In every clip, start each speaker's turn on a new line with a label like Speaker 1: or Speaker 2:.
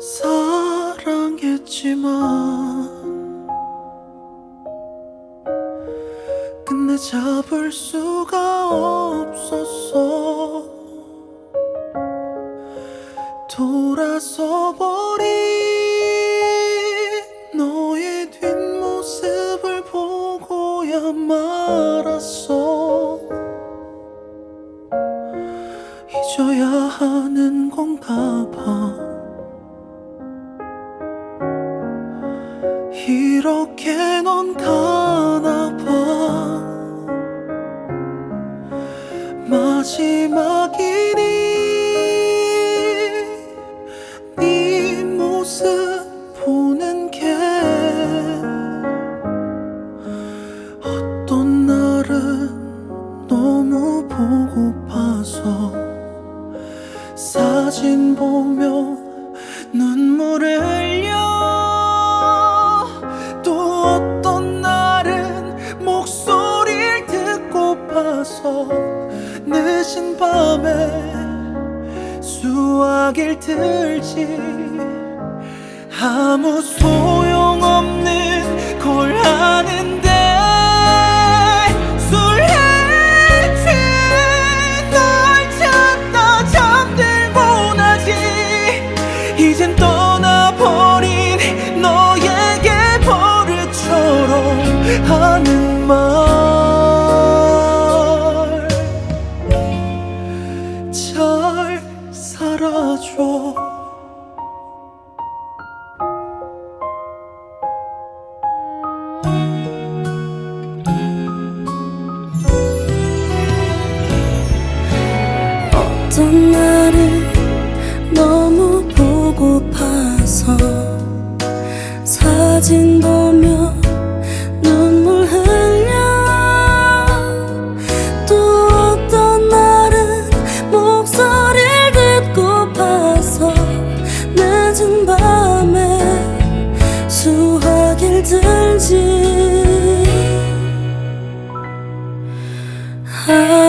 Speaker 1: 사랑했지만 근데 잡을 수가 없었어. 돌아서 버린 잊어야 하는 건가 봐. 이렇게 넌 가나 봐. 마지막이니 사진 보며 눈물을 흘려 또 어떤 날은 목소리를 듣고파서 늦은 밤에 수화기를 들지. 아무 소용없는 걸 살아줘.
Speaker 2: 어떤 날은 너무 보고파서 사진 보 아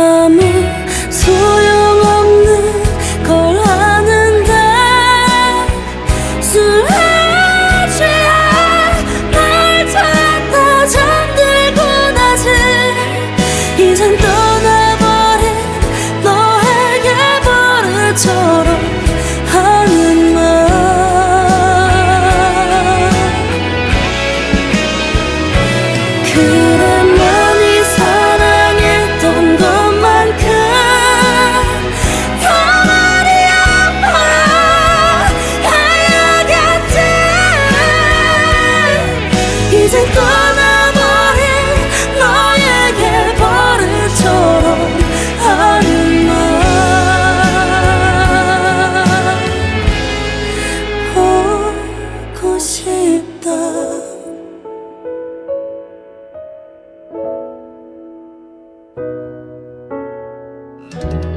Speaker 2: thank you